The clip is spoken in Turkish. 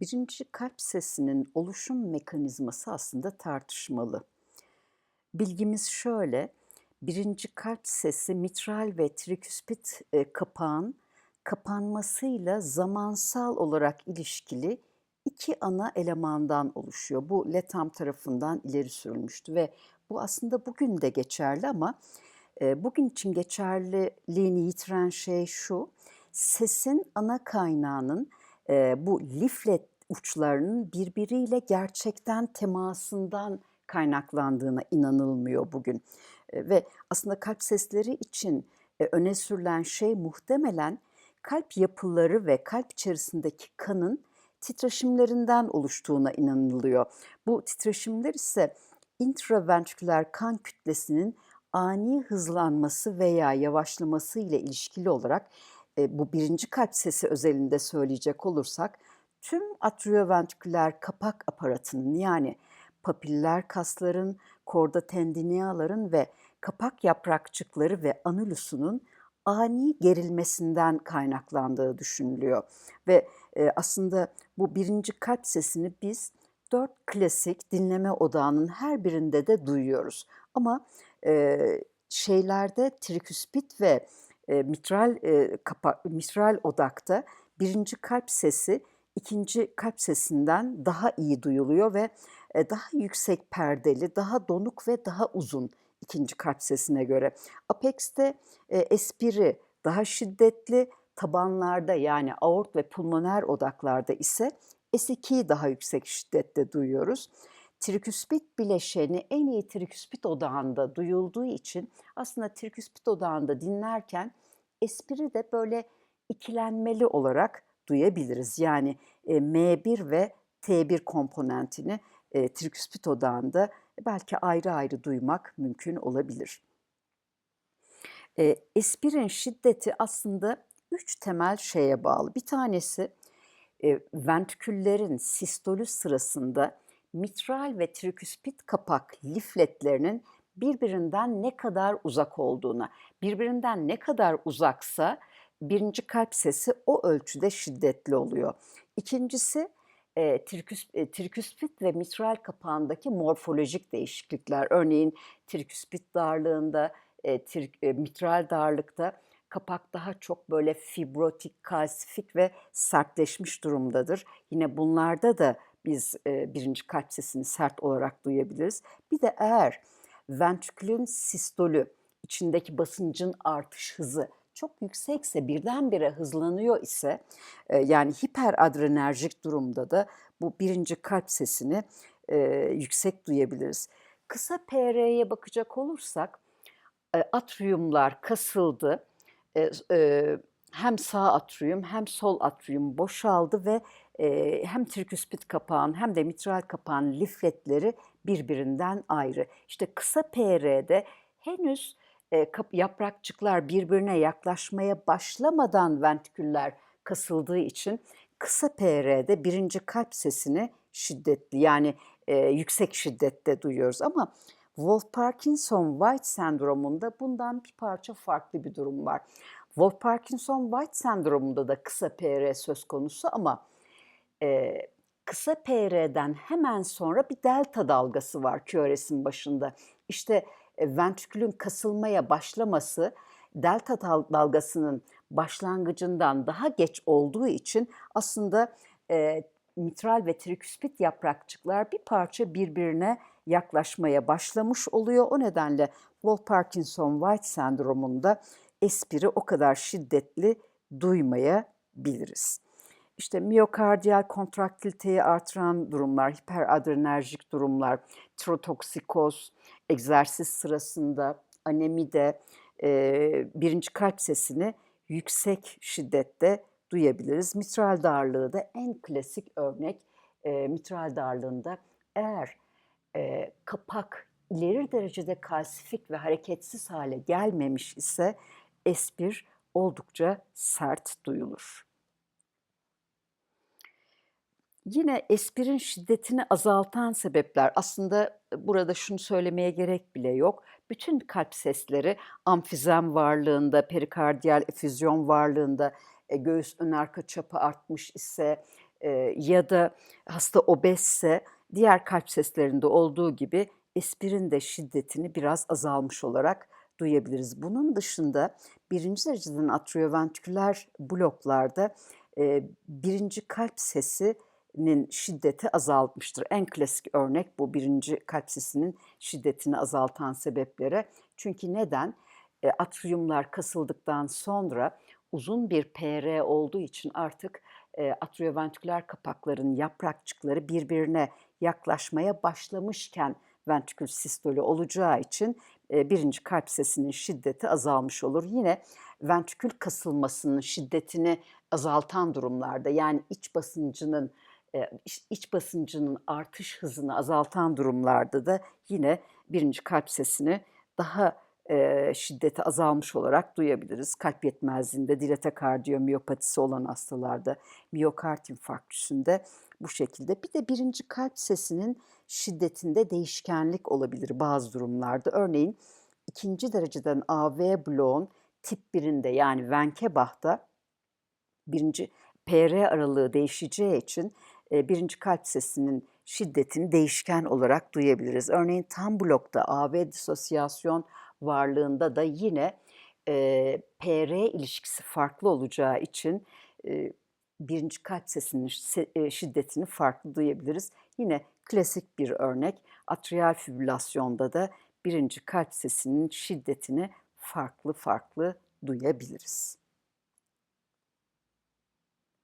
Birinci kalp sesinin oluşum mekanizması aslında tartışmalı. Bilgimiz şöyle, birinci kalp sesi mitral ve triküspit e, kapağın kapanmasıyla zamansal olarak ilişkili iki ana elemandan oluşuyor. Bu Letham tarafından ileri sürülmüştü ve bu aslında bugün de geçerli ama e, bugün için geçerliliğini yitiren şey şu, sesin ana kaynağının e, bu liflet uçlarının birbiriyle gerçekten temasından kaynaklandığına inanılmıyor bugün. E, ve aslında kalp sesleri için e, öne sürülen şey muhtemelen kalp yapıları ve kalp içerisindeki kanın titreşimlerinden oluştuğuna inanılıyor. Bu titreşimler ise intraventriküler kan kütlesinin ani hızlanması veya yavaşlaması ile ilişkili olarak e, bu birinci kalp sesi özelinde söyleyecek olursak tüm atrioventriküler kapak aparatının yani papiller kasların, korda tendineaların ve kapak yaprakçıkları ve anulusunun ani gerilmesinden kaynaklandığı düşünülüyor. Ve e, aslında bu birinci kalp sesini biz dört klasik dinleme odağının her birinde de duyuyoruz. Ama e, şeylerde triküspit ve e, mitral e, kapa, mitral odakta birinci kalp sesi ikinci kalp sesinden daha iyi duyuluyor ve e, daha yüksek perdeli, daha donuk ve daha uzun ikinci kalp sesine göre. Apex'te e, espiri daha şiddetli, tabanlarda yani aort ve pulmoner odaklarda ise S2'yi daha yüksek şiddette duyuyoruz. Triküspit bileşeni en iyi triküspit odağında duyulduğu için aslında triküspit odağında dinlerken espri de böyle ikilenmeli olarak duyabiliriz. Yani e, M1 ve T1 komponentini e, triküspit odağında belki ayrı ayrı duymak mümkün olabilir. E, espirin şiddeti aslında üç temel şeye bağlı. Bir tanesi e, ventriküllerin sistolü sırasında mitral ve triküspit kapak lifletlerinin birbirinden ne kadar uzak olduğuna, birbirinden ne kadar uzaksa birinci kalp sesi o ölçüde şiddetli oluyor. İkincisi e, e, triküspit ve mitral kapağındaki morfolojik değişiklikler. Örneğin triküspit darlığında, e, trik, e, mitral darlıkta kapak daha çok böyle fibrotik, kalsifik ve sertleşmiş durumdadır. Yine bunlarda da biz e, birinci kalp sesini sert olarak duyabiliriz. Bir de eğer ventrikülün sistolü, içindeki basıncın artış hızı çok yüksekse birdenbire hızlanıyor ise e, yani hiperadrenerjik durumda da bu birinci kalp sesini e, yüksek duyabiliriz. Kısa PR'ye bakacak olursak e, atriumlar kasıldı. E, e, hem sağ atrium hem sol atrium boşaldı ve hem triküspit kapağın hem de mitral kapağın lifletleri birbirinden ayrı. İşte kısa PR'de henüz e, yaprakçıklar birbirine yaklaşmaya başlamadan ventriküller kasıldığı için kısa PR'de birinci kalp sesini şiddetli yani yüksek şiddette duyuyoruz ama Wolff-Parkinson-White sendromunda bundan bir parça farklı bir durum var. Wolff-Parkinson-White sendromunda da kısa PR söz konusu ama e, kısa PR'den hemen sonra bir delta dalgası var QRS'in başında. İşte e, ventrikülün kasılmaya başlaması delta dalgasının başlangıcından daha geç olduğu için aslında e, mitral ve triküspit yaprakçıklar bir parça birbirine yaklaşmaya başlamış oluyor. O nedenle Wolff-Parkinson-White sendromunda espri o kadar şiddetli duymayabiliriz. İşte miyokardiyal kontraktiliteyi artıran durumlar, hiperadrenerjik durumlar, tirotoksikoz, egzersiz sırasında, anemide e, birinci kalp sesini yüksek şiddette duyabiliriz. Mitral darlığı da en klasik örnek. E, mitral darlığında eğer e, kapak ileri derecede kalsifik ve hareketsiz hale gelmemiş ise espir oldukça sert duyulur. Yine espirin şiddetini azaltan sebepler aslında burada şunu söylemeye gerek bile yok. Bütün kalp sesleri amfizem varlığında, perikardiyal efüzyon varlığında, e, göğüs ön arka çapı artmış ise, eee, ya da hasta obezse diğer kalp seslerinde olduğu gibi espirin de şiddetini biraz azalmış olarak duyabiliriz. Bunun dışında 1. dereceden atrioventriküler bloklarda, 1. kalp sesinin şiddeti azalmıştır. En klasik örnek bu 1. kalp sesinin şiddetini azaltan sebeplere. Çünkü neden? Eee, atriyumlar kasıldıktan sonra uzun bir PR olduğu için artık, eee, atrioventriküler kapakların yaprakçıkları birbirine yaklaşmaya başlamışken ventrikül sistoli olacağı için, eee, 1. kalp sesinin şiddeti azalmış olur. Yine ventrikül kasılmasının şiddetini azaltan durumlarda, yani iç basıncının, iç iç basıncının artış hızını azaltan durumlarda da yine 1. kalp sesini daha, eee, şiddeti azalmış olarak duyabiliriz. Kalp yetmezliğinde, dilata kardiyomiyopatisi olan hastalarda, miyokard infarktüsünde bu şekilde. Bir de 1. kalp sesinin şiddetinde değişkenlik olabilir bazı durumlarda. Örneğin 2. dereceden AV bloğun tip 1'inde yani Wenckebach'ta 1. PR aralığı değişeceği için, 1. kalp sesinin şiddetini değişken olarak duyabiliriz. Örneğin tam blokta AV disosyasyon varlığında da yine, eee, PR ilişkisi farklı olacağı için, eee, 1. kalp sesinin şiddetini farklı duyabiliriz. Yine klasik bir örnek, atriyal fibrilasyonda da 1. kalp sesinin şiddetini farklı farklı duyabiliriz.